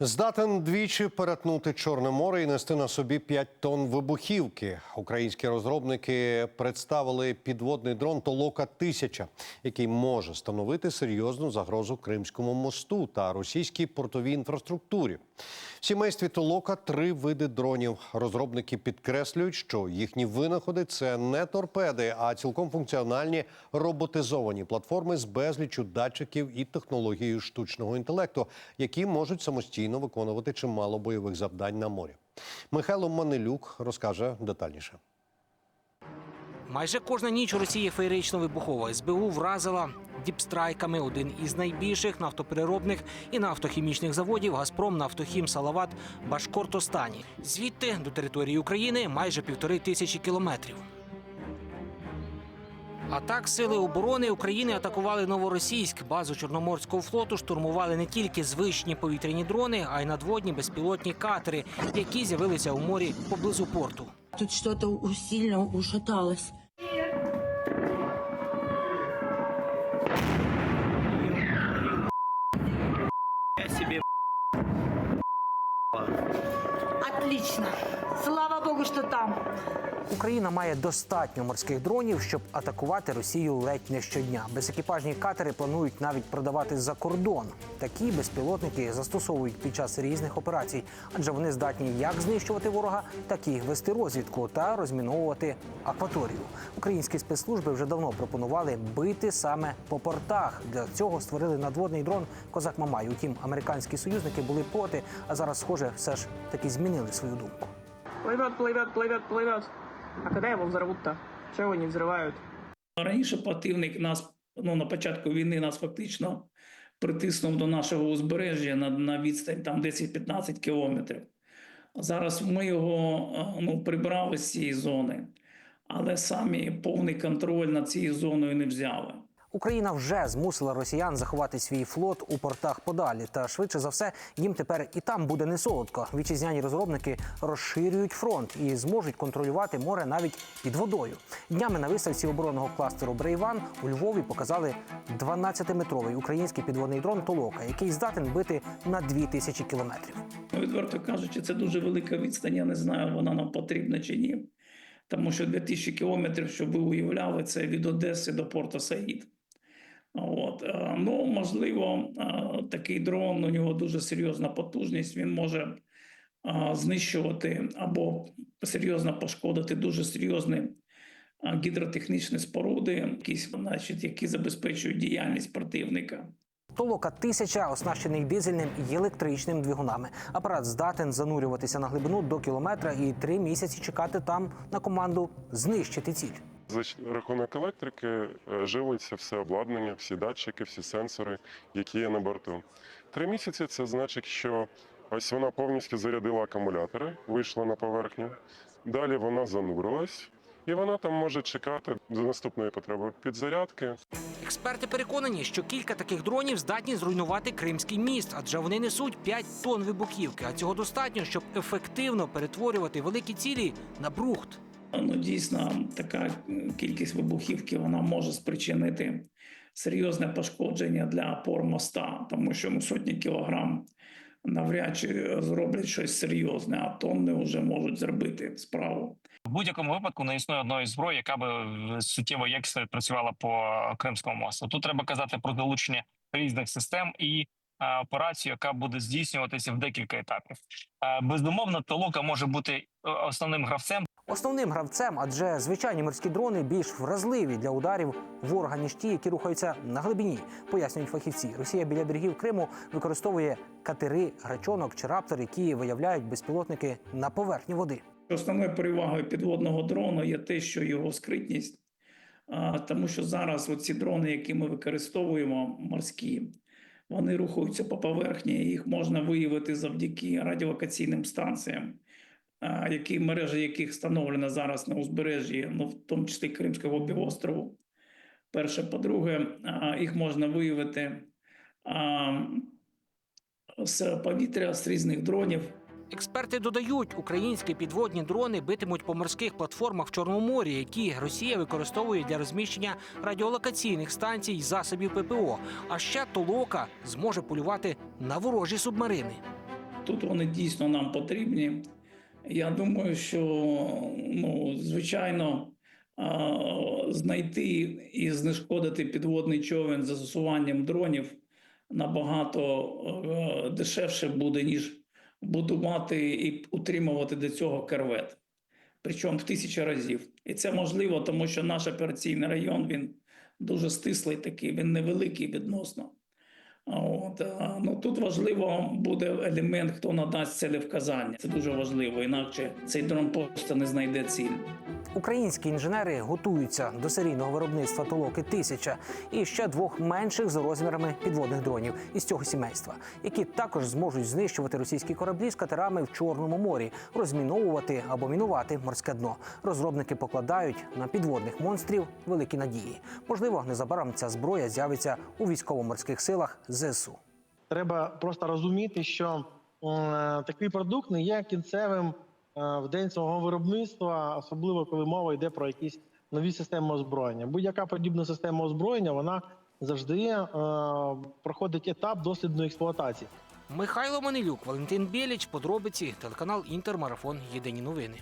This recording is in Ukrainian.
Здатен двічі перетнути Чорне море і нести на собі 5 тонн вибухівки. Українські розробники представили підводний дрон Толока 1000 який може становити серйозну загрозу Кримському мосту та російській портовій інфраструктурі. В сімействі Толока три види дронів. Розробники підкреслюють, що їхні винаходи це не торпеди, а цілком функціональні роботизовані платформи з безліччю датчиків і технологією штучного інтелекту, які можуть самостійно виконувати чимало бойових завдань на морі. Михайло Манилюк розкаже детальніше. Майже кожна ніч у Росії феєрично вибухова. СБУ вразила діпстрайками один із найбільших нафтопереробних і нафтохімічних заводів Газпром Нафтохім Салават Башкортостані. Звідти до території України майже півтори тисячі кілометрів. А так сили оборони України атакували новоросійськ. Базу Чорноморського флоту штурмували не тільки звичні повітряні дрони, а й надводні безпілотні катери, які з'явилися у морі поблизу порту. Тут что-то у- сильно ушаталось. Отлично. Слава богу, что там. Україна має достатньо морських дронів, щоб атакувати Росію ледь не щодня. Безекіпажні катери планують навіть продавати за кордон. Такі безпілотники застосовують під час різних операцій, адже вони здатні як знищувати ворога, так і вести розвідку та розміновувати акваторію. Українські спецслужби вже давно пропонували бити саме по портах. Для цього створили надводний дрон Козак Мамай. Утім, американські союзники були проти, а зараз, схоже, все ж таки змінили свою думку. Плывет, плывет, плывет, плывет. А когда его взорвут-то? Чего его не взрывают? Раніше противник нас ну, на початку війни нас фактично притиснув до нашого узбережжя на, на відстань там 10-15 кілометрів. Зараз ми його е, ну, прибрали з цієї зони, але самі повний контроль над цією зоною не взяли. Україна вже змусила росіян заховати свій флот у портах подалі. Та швидше за все їм тепер і там буде не солодко. Вітчизняні розробники розширюють фронт і зможуть контролювати море навіть під водою. Днями на виставці оборонного кластеру Брейван у Львові показали 12-метровий український підводний дрон Толока, який здатен бити на 2000 кілометрів. Ну, відверто кажучи, це дуже велика відстань. Я не знаю, вона нам потрібна чи ні. Тому що 2000 кілометрів, щоб ви уявляли, це від Одеси до Порто Саїд. От е, ну можливо, е, такий дрон у нього дуже серйозна потужність. Він може е, знищувати або серйозно пошкодити дуже серйозні гідротехнічні споруди, якісь, значить, які забезпечують діяльність противника. Толока 1000 оснащений дизельним і електричним двигунами. Апарат здатен занурюватися на глибину до кілометра і три місяці чекати там на команду знищити ціль. За рахунок електрики е, живиться все обладнання, всі датчики, всі сенсори, які є на борту. Три місяці це значить, що ось вона повністю зарядила акумулятори, вийшла на поверхню. Далі вона занурилась, і вона там може чекати до наступної потреби підзарядки. Експерти переконані, що кілька таких дронів здатні зруйнувати Кримський міст, адже вони несуть 5 тонн вибухівки. А цього достатньо, щоб ефективно перетворювати великі цілі на брухт. Ну, дійсно, така кількість вибухівки вона може спричинити серйозне пошкодження для опор моста, тому що ну, сотні кілограм навряд чи зроблять щось серйозне, а тонни вже можуть зробити справу. В будь-якому випадку не існує одної зброї, яка би е, суттєво якісно працювала по Кримському мосту. Тут треба казати про долучення різних систем і е, операцію, яка буде здійснюватися в декілька етапів. Е, Безумовно, толока може бути е, основним гравцем. Основним гравцем, адже звичайні морські дрони більш вразливі для ударів ворога, ніж ті, які рухаються на глибині, пояснюють фахівці. Росія біля берегів Криму використовує катери, грачонок чи раптор, які виявляють безпілотники на поверхні води. Основною перевагою підводного дрону є те, що його скритність, тому що зараз ці дрони, які ми використовуємо, морські, вони рухаються по поверхні, їх можна виявити завдяки радіолокаційним станціям, які мережі яких встановлена зараз на узбережжі, ну в тому числі Кримського півострову. Перше, по-друге, їх можна виявити з повітря, з різних дронів. Експерти додають, українські підводні дрони битимуть по морських платформах в Чорному морі, які Росія використовує для розміщення радіолокаційних станцій і засобів ППО. А ще толока зможе полювати на ворожі субмарини. Тут вони дійсно нам потрібні. Я думаю, що ну, звичайно знайти і знешкодити підводний човен з застосуванням дронів набагато е, дешевше буде, ніж будувати і утримувати до цього корвет. Причому в тисячі разів. І це можливо, тому що наш операційний район він дуже стислий такий, він невеликий відносно. От, ну, тут важливо буде елемент, хто надасть целевказання. Це дуже важливо, інакше цей дрон просто не знайде ціль. Українські інженери готуються до серійного виробництва толоки 1000 і ще двох менших за розмірами підводних дронів із цього сімейства, які також зможуть знищувати російські кораблі з катерами в Чорному морі, розміновувати або мінувати морське дно. Розробники покладають на підводних монстрів великі надії. Можливо, незабаром ця зброя з'явиться у військово-морських силах ЗСУ. Треба просто розуміти, що е, такий продукт не є кінцевим в день свого виробництва, особливо коли мова йде про якісь нові системи озброєння. Будь-яка подібна система озброєння вона завжди е, проходить етап дослідної експлуатації. Михайло Манилюк, Валентин Біліч, подробиці, телеканал Інтермарафон. Єдині новини.